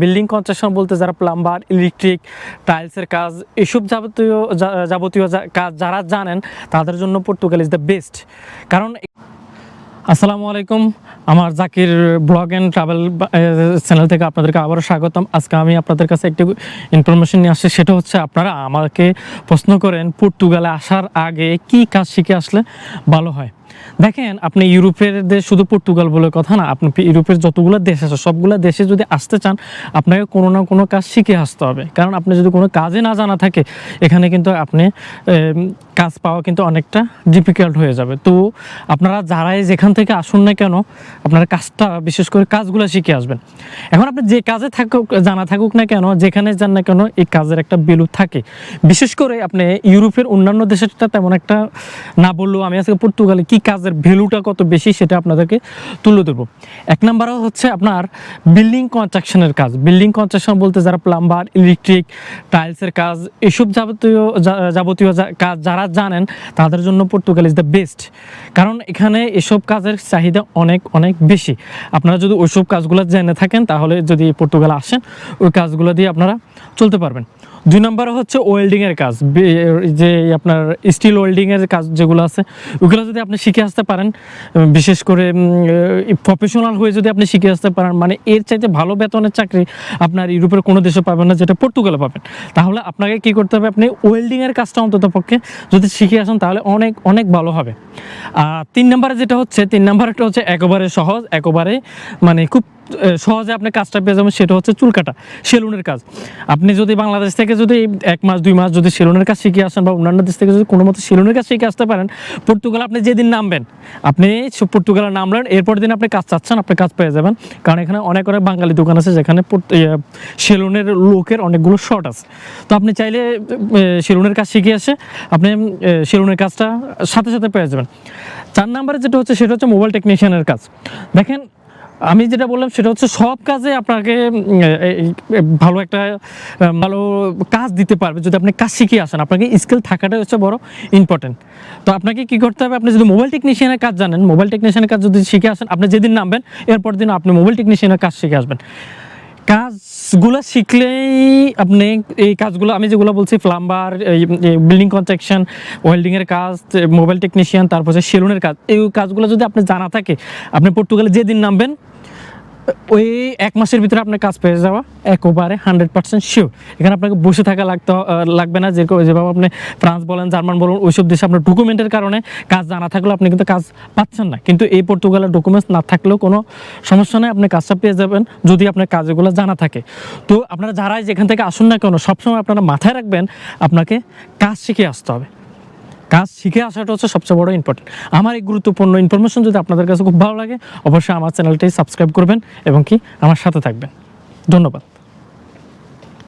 Building construction বলতে যারা plumber, electric, টাইলসের কাজ, এসব যাবতীয় যাবতীয় কাজ যারা জানেন তাদের জন্য পর্তুগাল ইজ দ্য বেস্ট কারণ আসসালামু আলাইকুম। আমার Zakir blog and travel channel থেকে আপনাদেরকে আবারও স্বাগতম। আজকে আমি আপনাদের কাছে একটি ইনফরমেশন নিয়ে আসছি। সেটা হচ্ছে আপনারা আমাকে প্রশ্ন করেন, পর্তুগালে আসার আগে কি কাজ শিখে আসলে ভালো হয়? দেখেন, আপনি ইউরোপের দেশ শুধু পর্তুগাল বলে কথা না, আপনি ইউরোপের যতগুলো দেশ আছে, সবগুলো দেশে যদি আসতে চান, আপনাকে কোনো না কোনো কাজ শিখে আসতে হবে। কারণ আপনি যদি কোনো কাজে না জানা থাকে, এখানে কিন্তু আপনি কাজ পাওয়া কিন্তু অনেকটা ডিফিকাল্ট হয়ে যাবে। তো আপনারা যারাই যেখান থেকে আসুন না কেন, আপনারা কাজটা, বিশেষ করে কাজগুলো শিখে আসবেন। এখন আপনি যে কাজে থাকুক, জানা থাকুক না কেন, যেখানে যান না কেন, এই কাজের একটা ভ্যালু থাকে। বিশেষ করে আপনি ইউরোপের অন্যান্য দেশেরটা তেমন একটা না বললেও আমি আজকে পর্তুগালে কি কাজের ভ্যালুটা কত বেশি সেটা আপনাদেরকে তুলে ধরবো। এক নম্বরও হচ্ছে আপনার বিল্ডিং কনস্ট্রাকশনের কাজ। বিল্ডিং কনস্ট্রাকশন বলতে যারা প্লাম্বার ইলেকট্রিক টাইলসের কাজ, এসব যাবতীয় যাবতীয় কাজ যারা জানেন, তাদের জন্য পর্তুগাল ইজ দ্য বেস্ট কারণ এখানে এসব কাজের চাহিদা অনেক অনেক বেশি। আপনারা যদি ওইসব কাজগুলো জেনে থাকেন, তাহলে যদি পর্তুগাল আসেন, ওই কাজগুলো দিয়ে আপনারা চলতে পারবেন। দুই নম্বরে হচ্ছে ওয়েল্ডিংয়ের কাজ। যে আপনার স্টিল ওয়েল্ডিংয়ের কাজ যেগুলো আছে, ওগুলো যদি আপনি শিখে আসতে পারেন বিশেষ করে প্রফেশনাল হয়ে যদি আপনি শিখে আসতে পারেন মানে এর চাইতে ভালো বেতনের চাকরি আপনার ইউরোপের কোনো দেশে পাবেন না, যেটা পর্তুগালে পাবেন। তাহলে আপনাকে কি করতে হবে, আপনি ওয়েল্ডিংয়ের কাজটা অন্তত পক্ষে যদি শিখে আসেন, তাহলে অনেক অনেক ভালো হবে। আর তিন নম্বরে যেটা হচ্ছে, তিন নম্বরটা হচ্ছে একেবারে সহজ, একেবারে মানে খুব সহজে আপনি কাজটা পেয়ে যাবেন, সেটা হচ্ছে চুল কাটা সেলুনের কাজ। আপনি যদি বাংলাদেশ থেকে যদি এক মাস, দুই মাস যদি সেলুনের কাজ শিখে আসেন বা অন্যান্য দেশ থেকে যদি কোনো মতো সেলুনের কাজ শিখে আসতে পারেন, পর্তুগাল আপনি যেদিন নামবেন, আপনি পর্তুগালে নামলেন এরপর দিন আপনি কাজ চাচ্ছেন, আপনি কাজ পেয়ে যাবেন। কারণ এখানে অনেক অনেক বাঙালি দোকান আছে যেখানে সেলুনের লোকের অনেকগুলো শর্ট আছে। তো আপনি চাইলে সেলুনের কাজ শিখে এসে আপনি সেলুনের কাজটা সাথে সাথে পেয়ে যাবেন। চার নাম্বারে যেটা হচ্ছে, সেটা হচ্ছে মোবাইল টেকনিশিয়ানের কাজ। দেখেন আমি যেটা বললাম সেটা হচ্ছে সব কাজে আপনাকে ভালো একটা ভালো কাজ দিতে পারবে যদি আপনি কাজ শিখে আসেন। আপনাকে স্কিল থাকাটাই হচ্ছে বড় ইম্পর্টেন্ট তো আপনাকে কি করতে হবে? আপনি যদি মোবাইল টেকনিশিয়ানের কাজ জানেন মোবাইল টেকনিশিয়ানের কাজ যদি শিখে আসেন, আপনি যেদিন নামবেন, এরপর দিন আপনি মোবাইল টেকনিশিয়ানের কাজ শিখে আসবেন। কাজগুলো শিখলেই আপনি এই কাজগুলো, আমি যেগুলো বলছি প্লাম্বার বিল্ডিং কনস্ট্রাকশন ওয়েল্ডিংয়ের কাজ মোবাইল টেকনিশিয়ান তারপর সেলুনের কাজ, এই কাজগুলো যদি আপনি জানা থাকে, আপনি পর্তুগালে যেদিন নামবেন ওই এক মাসের ভিতরে আপনার কাজ পেয়ে যাওয়া, একেবারে হান্ড্রেড পার্সেন্ট শিওর এখানে আপনাকে বসে থাকা লাগতে লাগবে না, যে যেভাবে আপনি ফ্রান্স বলেন, জার্মান বলেন, ওইসব দেশে আপনার ডকুমেন্টের কারণে কাজ জানা থাকলেও আপনি কিন্তু কাজ পাচ্ছেন না। কিন্তু এই পর্তুগালের ডকুমেন্টস না থাকলেও কোনো সমস্যা নেই, আপনি কাজটা পেয়ে যাবেন, যদি আপনার কাজগুলো জানা থাকে। তো আপনারা যারাই যেখান থেকে আসুন না কেন, সবসময় আপনারা মাথায় রাখবেন, আপনাকে কাজ শিখে আসতে হবে। কাজ শিখে আসাটা হচ্ছে সবচেয়ে বড় ইম্পর্টেন্ট আমার এই গুরুত্বপূর্ণ ইনফরমেশন যদি আপনাদের কাছে খুব ভালো লাগে, অবশ্যই আমার চ্যানেলটি সাবস্ক্রাইব করবেন এবং কি আমার সাথে থাকবেন। ধন্যবাদ।